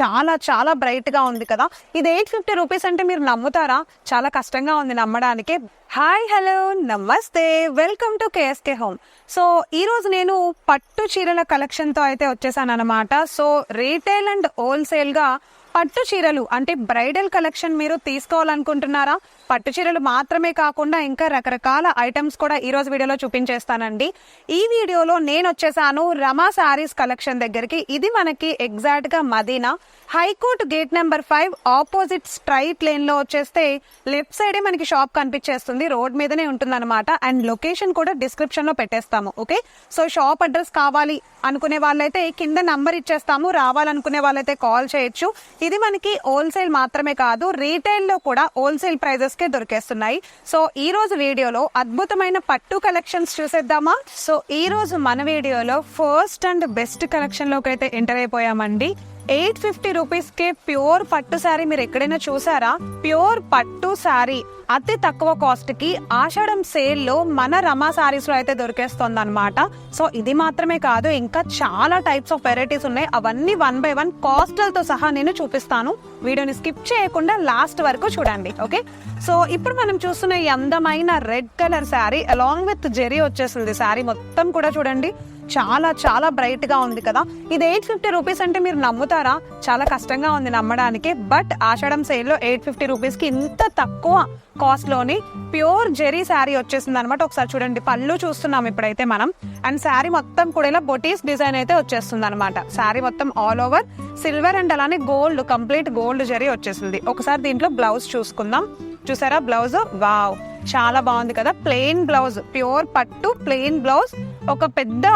చాలా చాలా బ్రైట్గా ఉంది కదా. ఇది ఎయిట్ ఫిఫ్టీ రూపీస్ అంటే మీరు నమ్ముతారా? చాలా కష్టంగా ఉంది నమ్మడానికి. హాయ్ హలో నమస్తే. Welcome to KSK home so ఈ రోజు నేను పట్టు చీరల కలెక్షన్తో అయితే వచ్చేసాను అనమాట సో రీటైల్ అండ్ హోల్సేల్గా పట్టు చీరలు అంటే బ్రైడల్ కలెక్షన్ మీరు తీసుకోవాలనుకుంటున్నారా? పట్టు చీరలు మాత్రమే కాకుండా ఇంకా రకరకాల ఐటమ్స్ కూడా ఈ రోజు వీడియోలో చూపించేస్తానండి. ఈ వీడియోలో నేను వచ్చేసాను రమా సారీస్ కలెక్షన్ దగ్గరికి. ఇది మనకి ఎగ్జాక్ట్గా Madina. High court gate number five opposite straight లేన్లో వచ్చేస్తే లెఫ్ట్ సైడే మనకి షాప్ కనిపించేస్తుంది. రోడ్ మీదనే ఉంటుంది అండ్ లొకేషన్ కూడా డిస్క్రిప్షన్లో పెట్టేస్తాము. ఓకే? సో షాప్ అడ్రస్ కావాలి అనుకునే వాళ్ళైతే కింద నంబర్ ఇచ్చేస్తాము. రావాలనుకునే వాళ్ళైతే కాల్ చేయొచ్చు. ఇది మనకి హోల్సేల్ మాత్రమే కాదు రీటైల్లో కూడా హోల్సేల్ ప్రైజెస్ కే దొరికేస్తున్నాయి. సో ఈ రోజు వీడియోలో అద్భుతమైన పట్టు కలెక్షన్స్ చూసేద్దామా? సో ఈ రోజు మన వీడియోలో ఫస్ట్ అండ్ బెస్ట్ కలెక్షన్లోకి అయితే ఎంటర్ అయిపోయామండి. ఎయిట్ ఫిఫ్టీ రూపీస్ కే ప్యూర్ పట్టు శారీ మీరు ఎక్కడైనా చూసారా? ప్యూర్ పట్టు శారీ. అతి తక్కువ కాస్ట్కి ఆషాఢం సేల్లో మన రమా సారీస్లో అయితే దొరికేస్తుంది అనమాట సో ఇది మాత్రమే కాదు ఇంకా చాలా టైప్స్ ఆఫ్ వెరైటీస్ ఉన్నాయి. అవన్నీ వన్ బై వన్ కాస్టల్తో సహా నేను చూపిస్తాను. వీడియోని స్కిప్ చేయకుండా లాస్ట్ వరకు చూడండి ఓకే? సో ఇప్పుడు మనం చూస్తున్న ఈ అందమైన red colour sari along with zari వచ్చేసింది. శారీ మొత్తం కూడా చూడండి. చాలా చాలా బ్రైట్గా ఉంది కదా. ఇది ఎయిట్ ఫిఫ్టీ రూపీస్ అంటే మీరు నమ్ముతారా? చాలా కష్టంగా ఉంది నమ్మడానికి. బట్ ఆషాఢం సేల్లో ఎయిట్ ఫిఫ్టీ రూపీస్కి ఇంత తక్కువ కాస్ట్లోని ప్యూర్ జెరీ శారీ వచ్చేసింది అనమాట ఒకసారి చూడండి పళ్ళు చూస్తున్నాం ఇప్పుడైతే మనం. అండ్ శారీ మొత్తం కూడా ఇలా బొటీస్ డిజైన్ అయితే వచ్చేస్తుంది అనమాట శారీ మొత్తం ఆల్ ఓవర్ సిల్వర్ అండ్ అలానే గోల్డ్ కంప్లీట్ గోల్డ్ జెరీ వచ్చేసింది. ఒకసారి దీంట్లో బ్లౌజ్ చూసుకుందాం. చూసారా? బ్లౌజ్ వావ్ చాలా బాగుంది కదా. ప్లెయిన్ బ్లౌజ్ ప్యూర్ పట్టు ప్లెయిన్ బ్లౌజ్ ఒక పెద్ద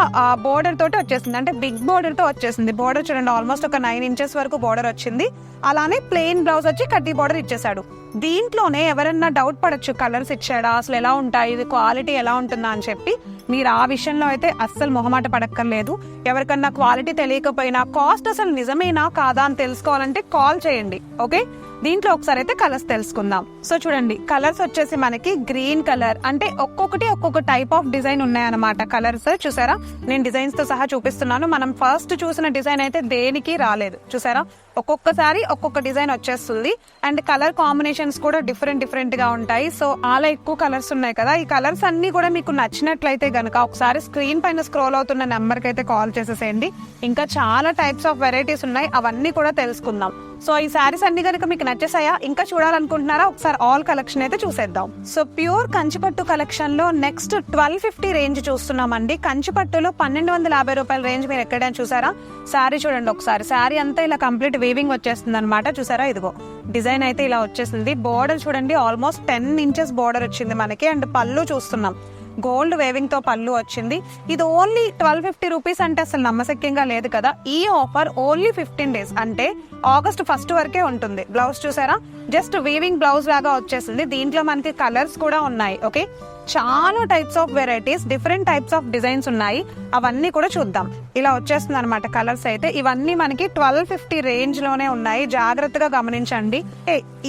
బోర్డర్ తోటి వచ్చేసింది. అంటే బిగ్ బోర్డర్తో వచ్చేసింది. బోర్డర్ చూడండి ఆల్మోస్ట్ ఒక నైన్ ఇంచెస్ వరకు బోర్డర్ వచ్చింది. అలానే ప్లెయిన్ బ్లౌజ్ వచ్చి కడ్డీ బోర్డర్ ఇచ్చేసాడు. దీంట్లోనే ఎవరన్నా డౌట్ పడచ్చు కలర్స్ ఇచ్చాడా అసలు ఎలా ఉంటాయి ఇది క్వాలిటీ ఎలా ఉంటుందా అని చెప్పి మీరు ఆ విషయంలో అయితే అస్సలు మొహమాట పడక్కర్లేదు. ఎవరికన్నా క్వాలిటీ తెలియకపోయినా కాస్ట్ అసలు నిజమేనా కాదా అని తెలుసుకోవాలంటే కాల్ చేయండి ఓకే దీంట్లో ఒకసారి అయితే కలర్స్ తెలుసుకుందాం. సో చూడండి కలర్స్ వచ్చేసి మనకి గ్రీన్ కలర్ అంటే ఒక్కొక్కటి ఒక్కొక్క టైప్ ఆఫ్ డిజైన్ ఉన్నాయన్నమాట కలర్స్ చూసారా? నేను డిజైన్స్తో సహా చూపిస్తున్నాను. మనం ఫస్ట్ చూసిన డిజైన్ అయితే దేనికి రాలేదు. చూసారా? ఒక్కొక్కసారి ఒక్కొక్క డిజైన్ వచ్చేస్తుంది. అండ్ కలర్ కాంబినేషన్స్ కూడా డిఫరెంట్ డిఫరెంట్గా ఉంటాయి. సో అలా ఎక్కువ కలర్స్ ఉన్నాయి కదా. ఈ కలర్స్ అన్ని కూడా మీకు నచ్చినట్లయితే కనుక ఒకసారి స్క్రీన్ పైన స్క్రోల్ అవుతున్న నెంబర్కి అయితే కాల్ చేసేసేయండి. ఇంకా చాలా టైప్స్ ఆఫ్ వెరైటీస్ ఉన్నాయి. అవన్నీ కూడా తెలుసుకుందాం. సో ఈ శారీస్ అన్ని కనుక మీకు నచ్చేసాయా? ఇంకా చూడాలనుకుంటున్నారా? ఒకసారి ఆల్ కలెక్షన్ అయితే చూసేద్దాం. సో ప్యూర్ కంచిపట్టు కలెక్షన్లో నెక్స్ట్ ట్వెల్వ్ ఫిఫ్టీ రేంజ్ చూస్తున్నామండి. కంచిపట్టులో పన్నెండు వందల యాభై రూపాయల రేంజ్ మీరు ఎక్కడైనా చూసారా? శారీ చూడండి ఒకసారి. శారీ అంతా ఇలా కంప్లీట్ వీవింగ్ వచ్చేస్తుంది అనమాట చూసారా? ఇదిగో. డిజైన్ అయితే ఇలా వచ్చేసింది. బోర్డర్ చూడండి ఆల్మోస్ట్ టెన్ ఇంచెస్ బోర్డర్ వచ్చింది మనకి. అండ్ పళ్ళు చూస్తున్నాం. గోల్డ్ వేవింగ్తో పళ్ళు వచ్చింది. ఇది ఓన్లీ ట్వెల్వ్ ఫిఫ్టీ రూపీస్ అంటే అసలు నమ్మశక్యంగా లేదు కదా. ఈ ఆఫర్ ఓన్లీ ఫిఫ్టీన్ డేస్ అంటే ఆగస్ట్ ఫస్ట్ వరకే ఉంటుంది. బ్లౌజ్ చూసారా? జస్ట్ వీవింగ్ బ్లౌజ్ లాగా వచ్చేసింది. దీంట్లో మనకి కలర్స్ కూడా ఉన్నాయి. ఓకే చాలా types of varieties different types of designs ఉన్నాయి. అవన్నీ కూడా చూద్దాం. ఇలా వచ్చేస్తుంది అనమాట కలర్స్ అయితే. ఇవన్నీ మనకి ట్వెల్వ్ ఫిఫ్టీ రేంజ్లోనే ఉన్నాయి. జాగ్రత్తగా గమనించండి.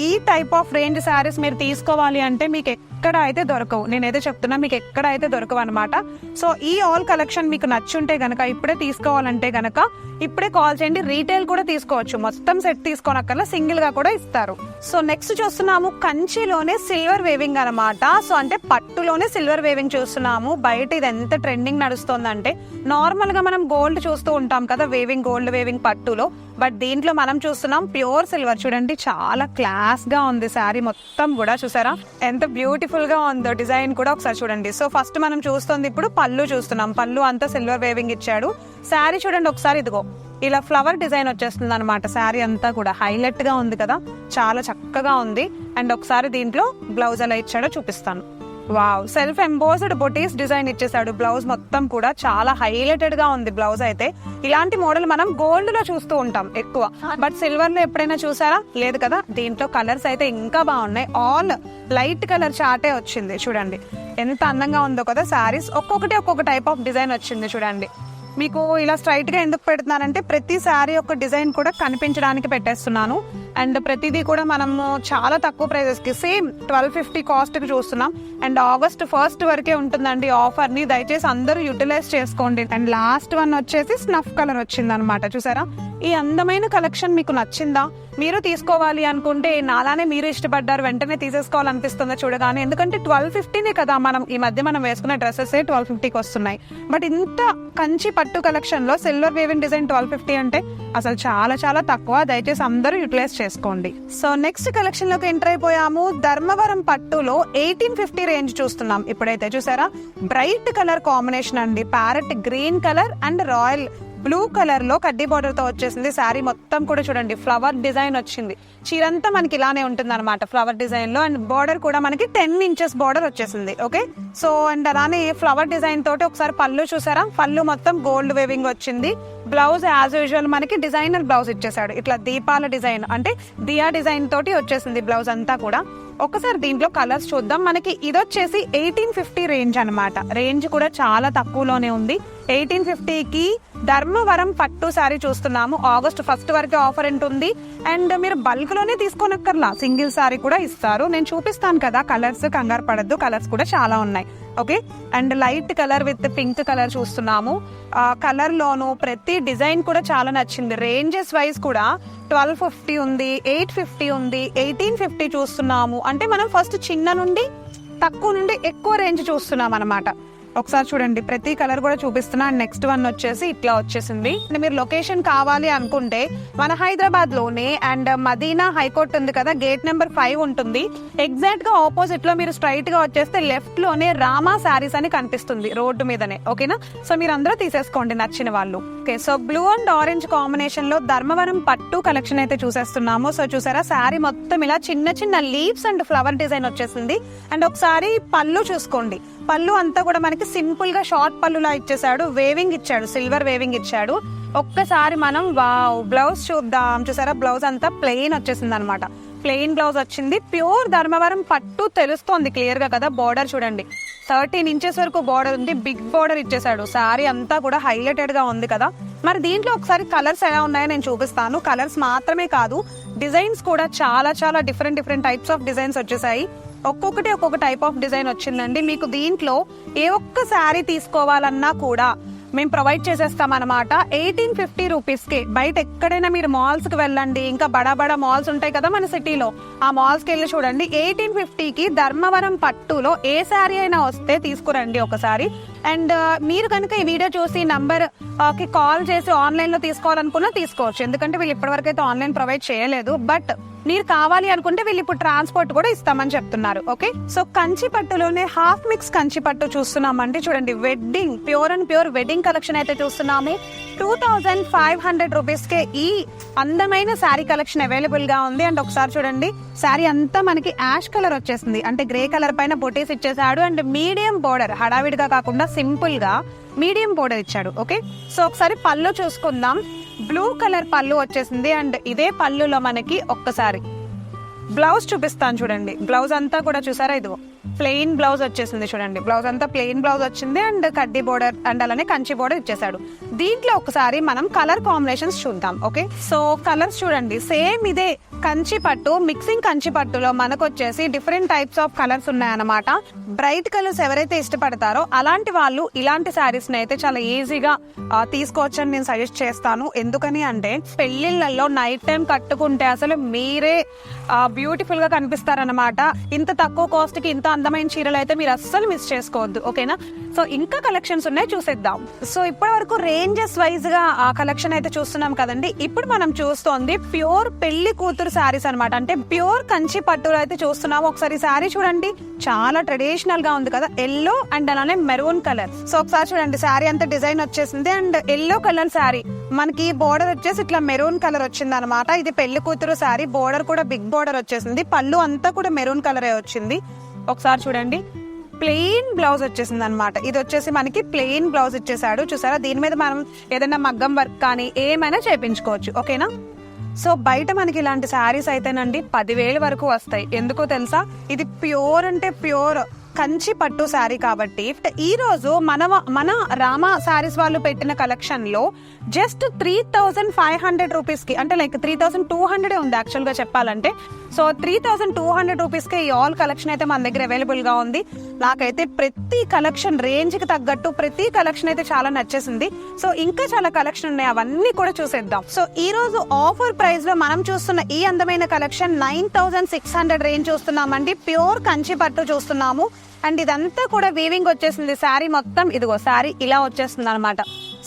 ఈ టైప్ ఆఫ్ రేంజ్ శారీస్ మీరు తీసుకోవాలి అంటే మీకు ఎక్కడ అయితే దొరకవు. నేనైతే చెప్తున్నా మీకు ఎక్కడ అయితే దొరకవు అనమాట సో ఈ ఆల్ కలెక్షన్ మీకు నచ్చుంటే గనక ఇప్పుడే తీసుకోవాలంటే గనక ఇప్పుడే కాల్ చేయండి. రీటైల్ కూడా తీసుకోవచ్చు. మొత్తం సెట్ తీసుకోనక్కర్లా సింగిల్గా కూడా ఇస్తారు. సో నెక్స్ట్ చూస్తున్నాము కంచిలోనే సిల్వర్ వేవింగ్ అనమాట సో అంటే పట్టులోనే సిల్వర్ వేవింగ్ చూస్తున్నాము. బయట ఇది ఎంత ట్రెండింగ్ నడుస్తుందంటే నార్మల్గా మనం గోల్డ్ చూస్తూ ఉంటాం కదా వేవింగ్ గోల్డ్ వేవింగ్ పట్టులో. బట్ దీంట్లో మనం చూస్తున్నాం ప్యూర్ సిల్వర్. చూడండి చాలా క్లాస్గా ఉంది శారీ మొత్తం కూడా చూసారా? ఎంత బ్యూటిఫుల్గా ఉందో డిజైన్ కూడా ఒకసారి చూడండి. సో ఫస్ట్ మనం చూస్తుంది ఇప్పుడు పళ్ళు చూస్తున్నాం. పళ్ళు అంతా సిల్వర్ వేవింగ్ ఇచ్చాడు. శారీ చూడండి ఒకసారి ఇదిగో. ఇలా ఫ్లవర్ డిజైన్ వచ్చేస్తుంది అనమాట శారీ అంతా కూడా. హైలైట్గా ఉంది కదా. చాలా చక్కగా ఉంది. అండ్ ఒకసారి దీంట్లో బ్లౌజ్ ఎలా ఇచ్చాడో చూపిస్తాను. వావ్. సెల్ఫ్ ఎంబోస్డ్ బొటీస్ డిజైన్ ఇచ్చేసాడు బ్లౌజ్ మొత్తం కూడా చాలా హైలైటెడ్గా ఉంది బ్లౌజ్ అయితే. ఇలాంటి మోడల్ మనం గోల్డ్లో చూస్తూ ఉంటాం ఎక్కువ. బట్ సిల్వర్లో ఎప్పుడైనా చూసారా? లేదు కదా? దీంట్లో కలర్స్ అయితే ఇంకా బాగున్నాయి. ఆల్ లైట్ కలర్ చాటే వచ్చింది. చూడండి. ఎంత అందంగా ఉందో కదా శారీస్. ఒక్కొక్కటి ఒక్కొక్క టైప్ ఆఫ్ డిజైన్ వచ్చింది చూడండి. మీకు ఇలా స్ట్రైట్గా ఎందుకు పెడుతున్నానంటే ప్రతి శారీ యొక్క డిజైన్ కూడా కనిపించడానికి పెట్టేస్తున్నాను. అండ్ ప్రతిదీ కూడా మనము చాలా తక్కువ ప్రైజెస్కి సేమ్ ట్వెల్వ్ ఫిఫ్టీ కాస్ట్కి చూస్తున్నాం. అండ్ ఆగస్ట్ ఫస్ట్ వరకే ఉంటుందండి ఆఫర్ని దయచేసి అందరూ యూటిలైజ్ చేసుకోండి. అండ్ లాస్ట్ వన్ వచ్చేసి స్నఫ్ కలర్ వచ్చింది అనమాట చూసారా? ఈ అందమైన కలెక్షన్ మీకు నచ్చిందా? మీరు తీసుకోవాలి అనుకుంటే నాలానే మీరు ఇష్టపడ్డారు వెంటనే తీసేసుకోవాలనిపిస్తుందో చూడగానే. ఎందుకంటే ట్వెల్వ్ ఫిఫ్టీనే కదా మనం ఈ మధ్య మనం వేసుకున్న డ్రెస్సెస్ ట్వెల్వ్ ఫిఫ్టీకి వస్తున్నాయి. బట్ ఇంత కంచి పట్టు కలెక్షన్లో silver weaving design twelve fifty అంటే అసలు చాలా చాలా తక్కువ. దయచేసి అందరూ యూటిలైజ్ చేసుకోండి. సో నెక్స్ట్ కలెక్షన్లోకి ఎంటర్ అయిపోయాము. ధర్మవరం పట్టులో ఎయిటీన్ ఫిఫ్టీ రేంజ్ చూస్తున్నాం. ఇప్పుడైతే చూసారా? బ్రైట్ కలర్ కాంబినేషన్ అండి. Parrot green colour and royal blue కలర్లో కడ్డీ బార్డర్తో వచ్చేసింది. శారీ మొత్తం కూడా చూడండి ఫ్లవర్ డిజైన్ వచ్చింది. చీరంతా మనకి ఇలానే ఉంటుంది అనమాట ఫ్లవర్ డిజైన్లో. అండ్ బార్డర్ కూడా మనకి టెన్ ఇంచెస్ బార్డర్ వచ్చేసింది ఓకే సో అండ్ అలానే ఫ్లవర్ డిజైన్ తోటి ఒకసారి పళ్ళు చూసారా? పళ్ళు మొత్తం గోల్డ్ వేవింగ్ వచ్చింది. బ్లౌజ్ యాజ్ యూజువల్ మనకి డిజైనర్ బ్లౌజ్ ఇచ్చేసాడు ఇట్లా దీపాల డిజైన్ అంటే దియా డిజైన్ తోటి వచ్చేసింది బ్లౌజ్ అంతా కూడా. ఒకసారి దీంట్లో కలర్స్ చూద్దాం. మనకి ఇది వచ్చేసి ఎయిటీన్ ఫిఫ్టీ రేంజ్ అనమాట రేంజ్ కూడా చాలా తక్కువలోనే ఉంది. ఎయిటీన్ ఫిఫ్టీకి ధర్మవరం పట్టు శారీ చూస్తున్నాము. ఆగస్ట్ ఫస్ట్ వరకు ఆఫర్ ఉంటుంది అండ్ మీరు బల్క్లోనే తీసుకోనక్కర్లా. సింగిల్ శారీ కూడా ఇస్తారు. నేను చూపిస్తాను కదా కలర్స్ కంగారు పడద్దు. కలర్స్ కూడా చాలా ఉన్నాయి. Okay and light colour with pink colour చూస్తున్నాము. కలర్లోను ప్రతి డిజైన్ కూడా చాలా నచ్చింది. రేంజెస్ వైజ్ కూడా ట్వెల్వ్ ఫిఫ్టీ ఉంది ఎయిట్ ఫిఫ్టీ ఉంది ఎయిటీన్ ఫిఫ్టీ చూస్తున్నాము. అంటే మనం ఫస్ట్ చిన్న నుండి తక్కువ నుండి ఎక్కువ రేంజ్ చూస్తున్నాం అనమాట ఒకసారి చూడండి. ప్రతి కలర్ కూడా చూపిస్తున్నా. అండ్ నెక్స్ట్ వన్ వచ్చేసి ఇట్లా వచ్చేసింది. మీరు లొకేషన్ కావాలి అనుకుంటే మన హైదరాబాద్లోనే అండ్ మదీనా హైకోర్ట్ ఉంది కదా గేట్ నెంబర్ ఫైవ్ ఉంటుంది. ఎగ్జాక్ట్గా ఆపోజిట్లో మీరు స్ట్రైట్గా వచ్చేస్తే లెఫ్ట్లోనే రామా శారీస్ అని కనిపిస్తుంది రోడ్డు మీదనే. ఓకేనా సో మీరు అందరూ తీసేసుకోండి నచ్చిన వాళ్ళు. Okay so blue and orange కాంబినేషన్లో ధర్మవరం పట్టు కలెక్షన్ అయితే చూసేస్తున్నాము. సో చూసారా? శారీ మొత్తం ఇలా చిన్న చిన్న లీవ్స్ అండ్ ఫ్లవర్ డిజైన్ వచ్చేసింది. అండ్ ఒకసారి పళ్ళు చూసుకోండి. పళ్ళు అంతా కూడా మనకి సింపుల్గా షార్ట్ పళ్ళులా ఇచ్చేసాడు. వేవింగ్ ఇచ్చాడు. సిల్వర్ వేవింగ్ ఇచ్చాడు. ఒక్కసారి మనం వావ్ బ్లౌజ్ చూద్దాం. చూసారా? బ్లౌజ్ అంతా ప్లెయిన్ వచ్చేసింది అనమాట ప్లెయిన్ బ్లౌజ్ వచ్చింది. ప్యూర్ ధర్మవరం పట్టు తెలుస్తోంది క్లియర్గా కదా? బార్డర్ చూడండి. థర్టీన్ ఇంచెస్ వరకు బార్డర్ ఉంది. బిగ్ బార్డర్ ఇచ్చేసాడు. సారీ అంతా కూడా హైలైటెడ్గా ఉంది కదా? మరి దీంట్లో ఒకసారి కలర్స్ ఎలా ఉన్నాయో నేను చూపిస్తాను. కలర్స్ మాత్రమే కాదు డిజైన్స్ కూడా చాలా చాలా different different types of designs వచ్చేసాయి. ఒక్కొక్కటి ఒక్కొక్క టైప్ ఆఫ్ డిజైన్ వచ్చిందండి. మీకు దీంట్లో ఏ ఒక్క శారీ తీసుకోవాలన్నా కూడా మేము ప్రొవైడ్ చేసేస్తాం అనమాట ఎయిటీన్ ఫిఫ్టీ రూపీస్కి. బయట ఎక్కడైనా మీరు మాల్స్కి వెళ్ళండి. ఇంకా బడా బడా మాల్స్ ఉంటాయి కదా మన సిటీలో ఆ మాల్స్కి వెళ్ళి చూడండి. ఎయిటీన్ ఫిఫ్టీకి ధర్మవరం పట్టులో ఏ శారీ అయినా వస్తే తీసుకురండి ఒకసారి అండ్ మీరు కనుక ఈ వీడియో చూసి నంబర్కి కాల్ చేసి ఆన్లైన్లో తీసుకోవాలనుకున్నా తీసుకోవచ్చు. ఎందుకంటే వీళ్ళు ఇప్పటివరకు అయితే ఆన్లైన్ ప్రొవైడ్ చేయలేదు. బట్ మీరు కావాలి అనుకుంటే వీళ్ళు ఇప్పుడు ట్రాన్స్పోర్ట్ కూడా ఇస్తామని చెప్తున్నారు ఓకే సో కంచి పట్టులోనే హాఫ్ మిక్స్ కంచి పట్టు చూస్తున్నామండి. చూడండి wedding pure and pure wedding collection అయితే చూస్తున్నాము. Two thousand five hundred rupees కే ఈ అందమైన శారీ కలెక్షన్ అవైలబుల్గా ఉంది. అండ్ ఒకసారి చూడండి శారీ అంతా మనకి యాష్ కలర్ వచ్చేసింది. అంటే గ్రే కలర్ పైన బొటీస్ ఇచ్చేసాడు అండ్ మీడియం బోర్డర్ హడావిడిగా కాకుండా సింపుల్గా మీడియం బోర్డర్ ఇచ్చాడు ఓకే? సో ఒకసారి పళ్ళు చూసుకుందాం. బ్లూ కలర్ పళ్ళు వచ్చేసింది అండ్ ఇదే పళ్ళులో మనకి ఒక్కసారి. బ్లౌజ్ చూపిస్తాను చూడండి. బ్లౌజ్ అంతా కూడా చూసారా ఇదిగో? ప్లెయిన్ బ్లౌజ్ వచ్చేసింది చూడండి. బ్లౌజ్ అంతా ప్లెయిన్ బ్లౌజ్ వచ్చింది అండ్ కడ్డీ బోర్డర్ అండ్ అలానే కంచి బోర్డర్ ఇచ్చేసాడు దీంట్లో ఒకసారి మనం కలర్ కాంబినేషన్స్ చూద్దాం ఓకే? సో కలర్స్ చూడండి. సేమ్ ఇదే కంచిపట్టు మిక్సింగ్ కంచిపట్టులో మనకు వచ్చేసి డిఫరెంట్ టైప్స్ ఆఫ్ కలర్స్ ఉన్నాయన్నమాట. బ్రైట్ కలర్స్ ఎవరైతే ఇష్టపడతారో అలాంటి వాళ్ళు ఇలాంటి శారీస్ని అయితే చాలా ఈజీగా తీసుకోవచ్చు అని నేను సజెస్ట్ చేస్తాను. ఎందుకని అంటే పెళ్ళిళ్ళల్లో నైట్ టైం కట్టుకుంటే అసలు మీరే బ్యూటిఫుల్గా కనిపిస్తారనమాట ఇంత తక్కువ కాస్ట్కి ఇంత అందమైన చీరలు అయితే మీరు అస్సలు మిస్ చేసుకోవద్దు. ఓకేనా? సో ఇంకా కలెక్షన్స్ ఉన్నాయి చూసేద్దాం. సో ఇప్పటి వరకు రేంజెస్ వైజ్గా ఆ కలెక్షన్ అయితే చూస్తున్నాం కదండి. ఇప్పుడు మనం చూస్తోంది ప్యూర్ పెళ్ళి కూతురు శారీస్ అన్నమాట. అంటే ప్యూర్ కంచి పట్టులో అయితే చూస్తున్నాము. ఒకసారి శారీ చూడండి. చాలా ట్రెడిషనల్గా ఉంది కదా. ఎల్లో అండ్ అలానే మెరూన్ కలర్ సో ఒకసారి చూడండి శారీ అంతా డిజైన్ వచ్చేసింది. And yellow colour sari. మనకి బోర్డర్ వచ్చేసి ఇట్లా మెరూన్ కలర్ వచ్చింది అనమాట ఇది పెళ్ళి కూతురు శారీ. బోర్డర్ కూడా బిగ్ బోర్డర్ వచ్చేసింది. పళ్ళు అంతా కూడా మెరూన్ కలరే వచ్చింది. ఒకసారి చూడండి. ప్లెయిన్ బ్లౌజ్ వచ్చేసింది అనమాట ఇది వచ్చేసి మనకి ప్లెయిన్ బ్లౌజ్ ఇచ్చేసాడు. చూసారా? దీని మీద మనం ఏదైనా మగ్గం వర్క్ కానీ ఏమైనా చేయించుకోవచ్చు ఓకేనా? సో బయట మనకి ఇలాంటి శారీస్ అయితేనండి పదివేల వరకు వస్తాయి. ఎందుకో తెలుసా? ఇది ప్యూర్ అంటే ప్యూర్. కంచి పట్టు శారీ కాబట్టి ఈ రోజు మన మన రామ శారీస్ వాళ్ళు పెట్టిన కలెక్షన్లో just three thousand five hundred రూపీస్కి అంటే like three thousand two hundred ఉంది యాక్చువల్గా చెప్పాలంటే. So three thousand two hundred రూపీస్కి ఈ ఆల్ కలెక్షన్ అయితే మన దగ్గర అవైలబుల్గా ఉంది. నాకైతే ప్రతి కలెక్షన్ రేంజ్కి తగ్గట్టు ప్రతి కలెక్షన్ అయితే చాలా నచ్చేసింది. సో ఇంకా చాలా కలెక్షన్ ఉన్నాయి. అవన్నీ కూడా చూసేద్దాం. సో ఈ రోజు ఆఫర్ ప్రైస్లో మనం చూస్తున్న ఈ అందమైన collection nine thousand six hundred range చూస్తున్నామండి. ప్యూర్ కంచి పట్టు చూస్తున్నాము. అండ్ ఇదంతా కూడా వీవింగ్ వచ్చేసింది. శారీ మొత్తం ఇదిగో శారీ ఇలా వచ్చేస్తుంది అనమాట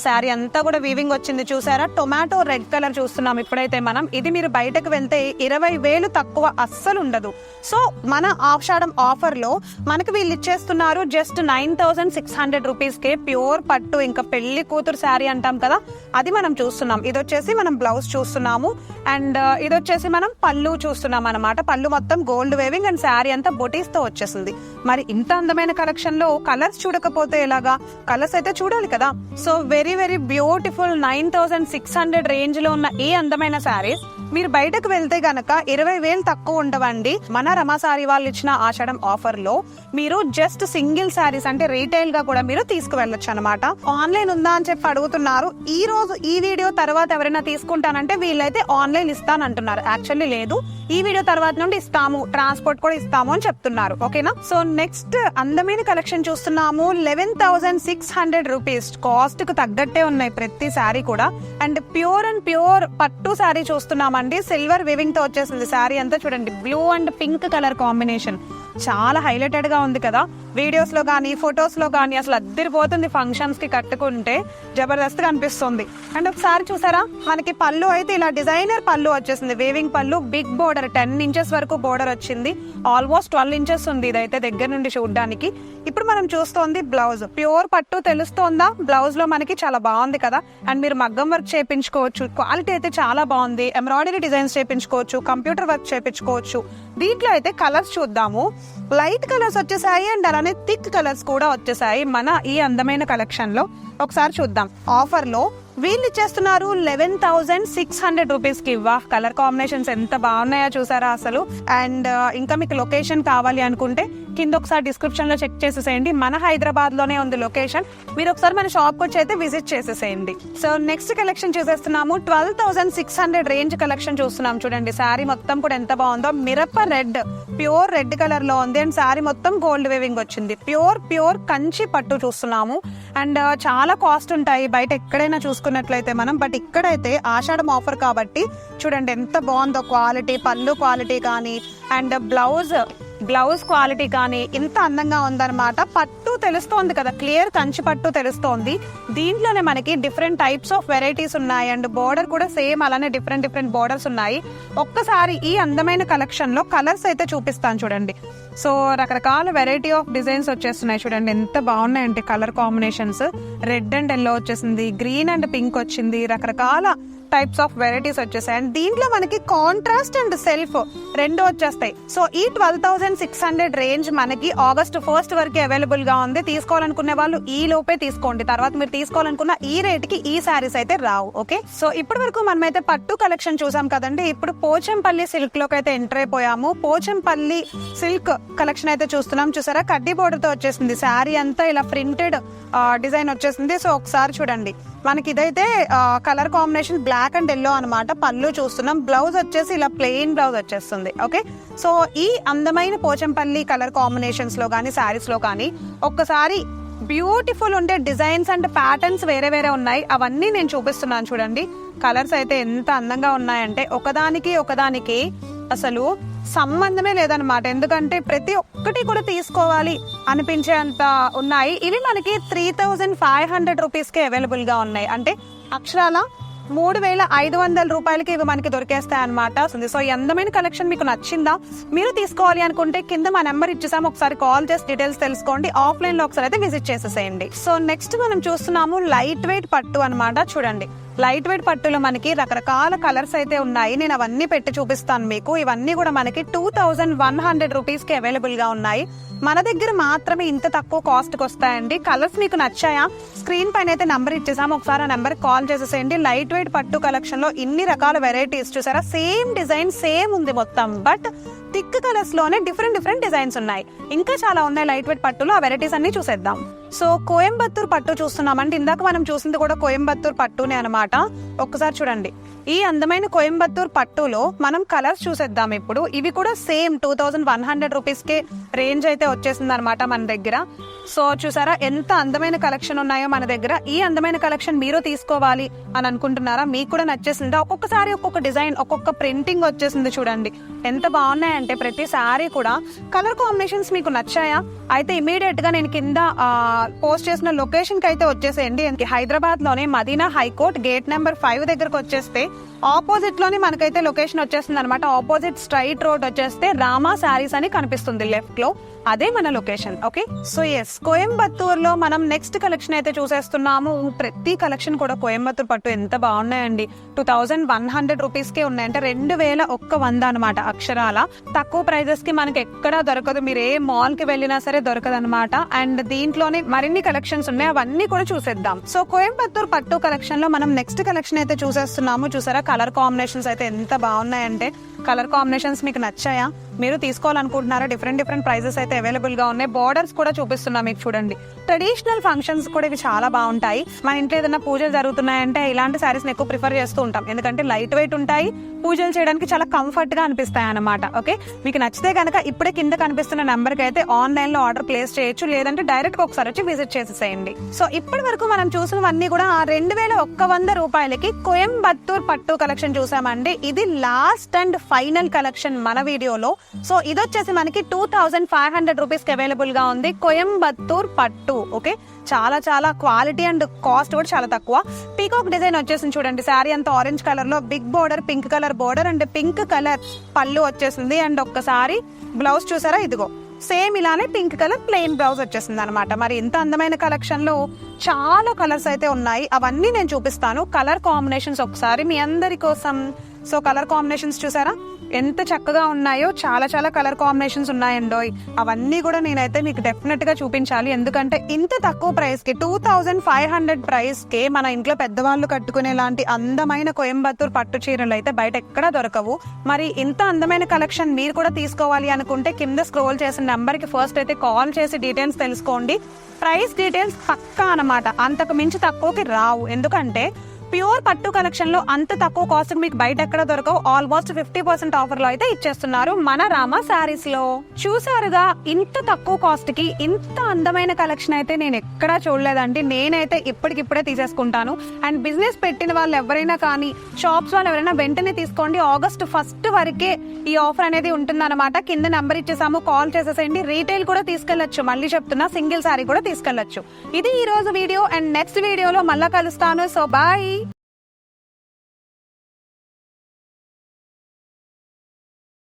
శారీ అంతా కూడా వీవింగ్ వచ్చింది చూసారా? టొమాటో రెడ్ కలర్ చూస్తున్నాం ఇప్పుడైతే మనం. ఇది మీరు బయటకు వెళ్తే ఇరవై వేలు తక్కువ అస్సలు ఉండదు. సో మన ఆషాఢం ఆఫర్లో మనకి వీళ్ళు ఇచ్చేస్తున్నారు just nine thousand six hundred rupees కే ప్యూర్ పట్టు ఇంకా పెళ్ళి కూతురు శారీ అంటాం కదా. అది మనం చూస్తున్నాం. ఇది వచ్చేసి మనం బ్లౌజ్ చూస్తున్నాము. అండ్ uh, ఇది వచ్చేసి మనం పళ్ళు చూస్తున్నాం అనమాట పళ్ళు మొత్తం గోల్డ్ వేవింగ్ అండ్ శారీ అంతా బొటీస్తో వచ్చేసింది. మరి ఇంత అందమైన కలెక్షన్లో కలర్స్ చూడకపోతే ఎలాగా? కలర్స్ అయితే చూడాలి కదా. So very very beautiful nine thousand six hundred రేంజ్లో ఉన్న ఈ అందమైన శారీస్. మీరు బయటకు వెళ్తే గనక ఇరవై వేలు తక్కువ ఉండవండి. మన రమా సారీ వాళ్ళు ఇచ్చిన ఆషాఢం ఆఫర్లో మీరు జస్ట్ సింగిల్ శారీస్ అంటే రీటైల్గా కూడా మీరు తీసుకువెళ్ళొచ్చు అనమాట ఆన్లైన్ ఉందా అని చెప్పి అడుగుతున్నారు. ఈ రోజు ఈ వీడియో తర్వాత ఎవరైనా తీసుకుంటానంటే వీళ్ళైతే ఆన్లైన్ ఇస్తానంటున్నారు. యాక్చువల్లీ లేదు. ఈ వీడియో తర్వాత నుండి ఇస్తాము. ట్రాన్స్పోర్ట్ కూడా ఇస్తాము అని చెప్తున్నారు. ఓకేనా? సో నెక్స్ట్ అందమైన కలెక్షన్ చూస్తున్నాము. Eleven thousand six hundred rupees కాస్ట్కు తగ్గట్టే ఉన్నాయి ప్రతి శారీ కూడా. అండ్ ప్యూర్ అండ్ ప్యూర్ పట్టు శారీ అండి సిల్వర్ వివింగ్తో వచ్చేసింది శారీ అంతా చూడండి. Blue and pink colour combination చాలా హైలైటెడ్గా ఉంది కదా. వీడియోస్లో కానీ ఫొటోస్లో కానీ అసలు అద్దరిపోతుంది ఫంక్షన్స్కి కట్టుకుంటే జబర్దస్త్ అనిపిస్తుంది. అండ్ ఒకసారి చూసారా? మనకి పళ్ళు అయితే ఇలా డిజైనర్ పళ్ళు వచ్చేసింది. వేవింగ్ పళ్ళు బిగ్ బోర్డర్ టెన్ ఇంచెస్ వరకు బోర్డర్ వచ్చింది. ఆల్మోస్ట్ ట్వెల్వ్ ఇంచెస్ ఉంది ఇదైతే దగ్గర నుండి చూడడానికి. ఇప్పుడు మనం చూస్తోంది బ్లౌజ్ ప్యూర్ పట్టు తెలుస్తోందా? బ్లౌజ్లో మనకి చాలా బాగుంది కదా. అండ్ మీరు మగ్గం వర్క్ చేయించుకోవచ్చు. క్వాలిటీ అయితే చాలా బాగుంది. ఎంబ్రాయిడరీ డిజైన్స్ చేయించుకోవచ్చు. కంప్యూటర్ వర్క్ చేయించుకోవచ్చు. దీంట్లో అయితే కలర్స్ చూద్దాము. లైట్ కలర్స్ వచ్చేసాయి అండ్ అలానే థిక్ కలర్స్ కూడా వచ్చేసాయి మన ఈ అందమైన కలెక్షన్లో ఒకసారి చూద్దాం. ఆఫర్లో వీళ్ళు ఇచ్చేస్తున్నారు లెవెన్ థౌసండ్ సిక్స్ హండ్రెడ్ రూపీస్కి. వా కలర్ కాంబినేషన్స్ ఎంత బాగున్నాయో చూసారా అసలు. అండ్ uh, ఇంకా మీకు లొకేషన్ కావాలి అనుకుంటే కింద ఒకసారి డిస్క్రిప్షన్లో చెక్ చేసేసేయండి. మన హైదరాబాద్లోనే ఉంది లొకేషన్ మీరు ఒకసారి మన షాప్ వచ్చి అయితే విజిట్ చేసేసేయండి. So next collection చూసేస్తున్నాము. Twelve thousand six hundred range collection చూస్తున్నాం. చూడండి శారీ మొత్తం కూడా ఎంత బాగుందో. మిరప రెడ్ ప్యూర్ రెడ్ కలర్లో ఉంది. అండ్ శారీ మొత్తం గోల్డ్ వేవింగ్ వచ్చింది. ప్యూర్ ప్యూర్ కంచి పట్టు చూస్తున్నాము. అండ్ uh, చాలా కాస్ట్ ఉంటాయి. బయట ఎక్కడైనా చూసుకున్నట్లయితే మనం బట్ ఇక్కడైతే ఆషాఢం ఆఫర్ కాబట్టి చూడండి ఎంత బాగుందో క్వాలిటీ పళ్ళు క్వాలిటీ కానీ అండ్ బ్లౌజ్ బ్లౌజ్ క్వాలిటీ కానీ ఇంత అందంగా ఉందన్నమాట. పట్టు తెలుస్తోంది కదా క్లియర్ కంచి పట్టు తెలుస్తోంది. దీంట్లోనే మనకి డిఫరెంట్ టైప్స్ ఆఫ్ వెరైటీస్ ఉన్నాయి. అండ్ బోర్డర్ కూడా సేమ్ అలానే డిఫరెంట్ డిఫరెంట్ బోర్డర్స్ ఉన్నాయి. ఒక్కసారి ఈ అందమైన కలెక్షన్లో కలర్స్ అయితే చూపిస్తాను చూడండి. సో రకరకాల వెరైటీ ఆఫ్ డిజైన్స్ వచ్చేస్తున్నాయి చూడండి. ఎంత బాగున్నాయంటే colour combinations red and yellow వచ్చేసింది గ్రీన్ అండ్ పింక్ వచ్చింది రకరకాల టైప్స్ ఆఫ్ వెరైటీస్ వచ్చేసాయి. అండ్ దీంట్లో మనకి కాంట్రాస్ట్ అండ్ సెల్ఫ్ రెండు వచ్చేస్తాయి. సో ఈ twelve thousand six hundred range మనకి ఆగస్ట్ ఫస్ట్ వరకు అవైలబుల్గా ఉంది. తీసుకోవాలనుకునే వాళ్ళు ఈ లోపే తీసుకోండి. తర్వాత మీరు తీసుకోవాలనుకున్న ఈ రేట్కి ఈ శారీస్ అయితే రావు. ఓకే సో ఇప్పటి వరకు మనమైతే పట్టు కలెక్షన్ చూసాం కదండి. ఇప్పుడు పోచంపల్లి సిల్క్లోకి అయితే ఎంటర్ అయిపోయాము. పోచంపల్లి సిల్క్ కలెక్షన్ అయితే చూస్తున్నాం. చూసారా? కడ్డీ బోర్డర్తో వచ్చేసింది. శారీ అంతా ఇలా ప్రింటెడ్ డిజైన్ వచ్చేసింది. సో ఒకసారి చూడండి. మనకి ఇదైతే colour combination black and yellow అనమాట పళ్ళు చూస్తున్నాం. బ్లౌజ్ వచ్చేసి ఇలా ప్లెయిన్ బ్లౌజ్ వచ్చేస్తుంది. ఓకే సో ఈ అందమైన పోచంపల్లి కలర్ కాంబినేషన్స్లో కానీ శారీస్లో కానీ ఒక్కసారి బ్యూటిఫుల్ ఉండే డిజైన్స్ అండ్ ప్యాటర్న్స్ వేరే వేరే ఉన్నాయి. అవన్నీ నేను చూపిస్తున్నాను చూడండి. కలర్స్ అయితే ఎంత అందంగా ఉన్నాయంటే ఒకదానికి ఒకదానికి అసలు సంబంధమే లేదనమాట ఎందుకంటే ప్రతి ఒక్కటి కూడా తీసుకోవాలి అనిపించేంత ఉన్నాయి. ఇవి మనకి త్రీ థౌజండ్ ఫైవ్ హండ్రెడ్ రూపీస్కే అవైలబుల్గా ఉన్నాయి. అంటే అక్షరాల మూడు వేల ఐదు వందల రూపాయలకి ఇవి మనకి దొరికేస్తాయి అనమాట సో ఈ అందమైన కలెక్షన్ మీకు నచ్చిందా? మీరు తీసుకోవాలి అనుకుంటే కింద మా నెంబర్ ఇచ్చేసాము. ఒకసారి కాల్ చేసి డీటెయిల్స్ తెలుసుకోండి. ఆఫ్లైన్లో ఒకసారి అయితే విజిట్ చేసేసేయండి. సో నెక్స్ట్ మనం చూస్తున్నాము లైట్ వెయిట్ పట్టు అనమాట చూడండి. లైట్ వెయిట్ పట్టులో మనకి రకరకాల కలర్స్ అయితే ఉన్నాయి. నేను అవన్నీ పెట్టి చూపిస్తాను మీకు. ఇవన్నీ కూడా మనకి టూ థౌజండ్ వన్ హండ్రెడ్ రూపీస్కి అవైలబుల్గా ఉన్నాయి. మన దగ్గర మాత్రమే ఇంత తక్కువ కాస్ట్కి వస్తాయండి. కలర్స్ మీకు నచ్చాయా? స్క్రీన్ పైన అయితే నంబర్ ఇచ్చేసాము. ఒకసారి ఆ నెంబర్ కాల్ చేసేసేయండి. లైట్ వెయిట్ పట్టు కలెక్షన్లో ఇన్ని రకాల వెరైటీస్ చూసారా? సేమ్ డిజైన్ సేమ్ ఉంది మొత్తం. బట్ థిక్ కలర్స్లోనే డిఫరెంట్ డిఫరెంట్ డిజైన్స్ ఉన్నాయి. ఇంకా చాలా ఉన్నాయి లైట్ వెయిట్ పట్టులో. ఆ వెరైటీస్ అన్ని చూసేద్దాం. సో కోయంబత్తూర్ పట్టు చూస్తున్నాం అంటే ఇందాక మనం చూసింది కూడా కోయంబత్తూర్ పట్టునే అనమాట ఒక్కసారి చూడండి. ఈ అందమైన కోయంబత్తూర్ పట్టులో మనం కలర్స్ చూసేద్దాం ఇప్పుడు. ఇవి కూడా same two thousand one hundred రూపీస్కే రేంజ్ అయితే వచ్చేసింది అనమాట మన దగ్గర. సో చూసారా ఎంత అందమైన కలెక్షన్ ఉన్నాయో మన దగ్గర. ఈ అందమైన కలెక్షన్ మీరు తీసుకోవాలి అని అనుకుంటున్నారా? మీకు కూడా నచ్చేసిందా? ఒక్కొక్కసారి ఒక్కొక్క డిజైన్ ఒక్కొక్క ప్రింటింగ్ వచ్చేసింది చూడండి. ఎంత బాగున్నాయంటే ప్రతి సారీ కూడా. కలర్ కాంబినేషన్స్ మీకు నచ్చాయా? అయితే ఇమీడియట్గా నేను కింద పోస్ట్ చేసిన లొకేషన్కి అయితే వచ్చేసేయండి. హైదరాబాద్లోనే Madina high court gate number five దగ్గరకు వచ్చేస్తే ఆపోజిట్లోనే మనకైతే లొకేషన్ వచ్చేస్తుంది అనమాట ఆపోజిట్ స్ట్రైట్ రోడ్ వచ్చేస్తే రామా శారీస్ అని కనిపిస్తుంది లెఫ్ట్లో అదే మన లొకేషన్ ఓకే? సో ఎస్ కోయంబత్తూర్లో మనం నెక్స్ట్ కలెక్షన్ అయితే చూసేస్తున్నాము. ప్రతి కలెక్షన్ కూడా కోయంబత్తూర్ పట్టు ఎంత బాగున్నాయండి. Two thousand one hundred rupees ఉన్నాయంటే ఉన్నాయి అంటే రెండు వేల ఒక్క వంద అనమాట అక్షరాల. తక్కువ ప్రైజెస్కి మనకి ఎక్కడా దొరకదు. మీరు ఏ మాల్కి వెళ్ళినా సరే దొరకదు అనమాట అండ్ దీంట్లోనే మరిన్ని కలెక్షన్స్ ఉన్నాయి. అవన్నీ కూడా చూసేద్దాం. సో కోయంబత్తూర్ పట్టు కలెక్షన్లో మనం నెక్స్ట్ కలెక్షన్ అయితే చూసేస్తున్నాము. చూసారా? కలర్ కాంబినేషన్స్ అయితే ఎంత బాగున్నాయంటే. కలర్ కాంబినేషన్స్ మీకు నచ్చాయా? మీరు తీసుకోవాలనుకుంటున్నారా? డిఫరెంట్ డిఫరెంట్ ప్రైజెస్ అయితే అవైలబుల్గా ఉన్నాయి. బార్డర్స్ కూడా చూపిస్తున్నా మీకు చూడండి. ట్రెడిషనల్ ఫంక్షన్స్ కూడా ఇవి చాలా బాగుంటాయి. మన ఇంట్లో ఏదైనా పూజలు జరుగుతున్నాయంటే ఇలాంటి సారీస్ ఎక్కువ ప్రిఫర్ చేస్తూ ఉంటాం. ఎందుకంటే లైట్ వెయిట్ ఉంటాయి. పూజలు చేయడానికి చాలా కంఫర్ట్గా అనిపిస్తాయి అనమాట ఓకే మీకు నచ్చితే కనుక ఇప్పుడే కింద కనిపిస్తున్న నెంబర్కి అయితే ఆన్లైన్లో ఆర్డర్ ప్లేస్ చేయొచ్చు. లేదంటే డైరెక్ట్గా ఒకసారి వచ్చి విజిట్ చేసేసేయండి. సో ఇప్పటి వరకు మనం చూసినవన్నీ కూడా ఆ రెండు వేల ఒక్క వంద రూపాయలకి కోయంబత్తూర్ పట్టు కలెక్షన్ చూసామండి. ఇది లాస్ట్ అండ్ ఫైనల్ కలెక్షన్ మన వీడియోలో. సో ఇది వచ్చేసి మనకి two thousand five hundred rupees అవైలబుల్గా అవైలబుల్గా ఉంది. కోయంబత్తూర్ పట్టు ఓకే? చాలా చాలా క్వాలిటీ అండ్ కాస్ట్ కూడా చాలా తక్కువ. పీకాక్ డిజైన్ వచ్చేసింది చూడండి. శారీ అంతా ఆరెంజ్ కలర్లో big border pink colour border and pink colour పళ్ళు వచ్చేసింది. అండ్ ఒక్కసారి బ్లౌజ్ చూసారా? ఇదిగో. సేమ్ ఇలానే పింక్ కలర్ ప్లెయిన్ బ్లౌజ్ వచ్చేసింది అనమాట మరి ఇంత అందమైన కలెక్షన్లో చాలా కలర్స్ అయితే ఉన్నాయి. అవన్నీ నేను చూపిస్తాను. కలర్ కాంబినేషన్స్ ఒకసారి మీ అందరి కోసం. సో కలర్ కాంబినేషన్స్ చూసారా? ఎంత చక్కగా ఉన్నాయో చాలా చాలా కలర్ కాంబినేషన్స్ ఉన్నాయండోయ్. అవన్నీ కూడా నేనైతే మీకు డెఫినెట్గా చూపించాలి. ఎందుకంటే ఇంత తక్కువ ప్రైస్కి టూ థౌజండ్ ఫైవ్ హండ్రెడ్ ప్రైస్కి మన ఇంట్లో పెద్దవాళ్ళు కట్టుకునే లాంటి అందమైన కోయంబత్తూర్ పట్టు చీరలు అయితే బయట ఎక్కడా దొరకవు. మరి ఇంత అందమైన కలెక్షన్ మీరు కూడా తీసుకోవాలి అనుకుంటే కింద స్క్రోల్ చేసిన నెంబర్కి ఫస్ట్ అయితే కాల్ చేసి డీటెయిల్స్ తెలుసుకోండి. ప్రైస్ డీటెయిల్స్ పక్కా అన్నమాట. అంతకు మించి తక్కువకి రావు. ఎందుకంటే ప్యూర్ పట్టు కలెక్షన్లో అంత తక్కువ కాస్ట్ మీకు బయట ఎక్కడ దొరకవు. ఆల్మోస్ట్ ఫిఫ్టీ పర్సెంట్ ఆఫర్లో అయితే ఇచ్చేస్తున్నారు మన రామ శారీస్లో చూసారుగా ఇంత తక్కువ కాస్ట్కి ఇంత అందమైన కలెక్షన్ అయితే నేను ఎక్కడా చూడలేదండి. నేనైతే ఇప్పటికిప్పుడే తీసేసుకుంటాను. అండ్ బిజినెస్ పెట్టిన వాళ్ళు ఎవరైనా కానీ షాప్స్ వాళ్ళు ఎవరైనా వెంటనే తీసుకోండి. ఆగస్ట్ ఫస్ట్ వరకే ఈ ఆఫర్ అనేది ఉంటుందన్నమాట. కింద నెంబర్ ఇచ్చేసాము కాల్ చేసేసేయండి. రీటైల్ కూడా తీసుకెళ్ళొచ్చు మళ్ళీ చెప్తున్నా సింగిల్ శారీ కూడా తీసుకెళ్ళొచ్చు ఇది ఈ రోజు వీడియో. అండ్ నెక్స్ట్ వీడియోలో మళ్ళా కలుస్తాను. So bye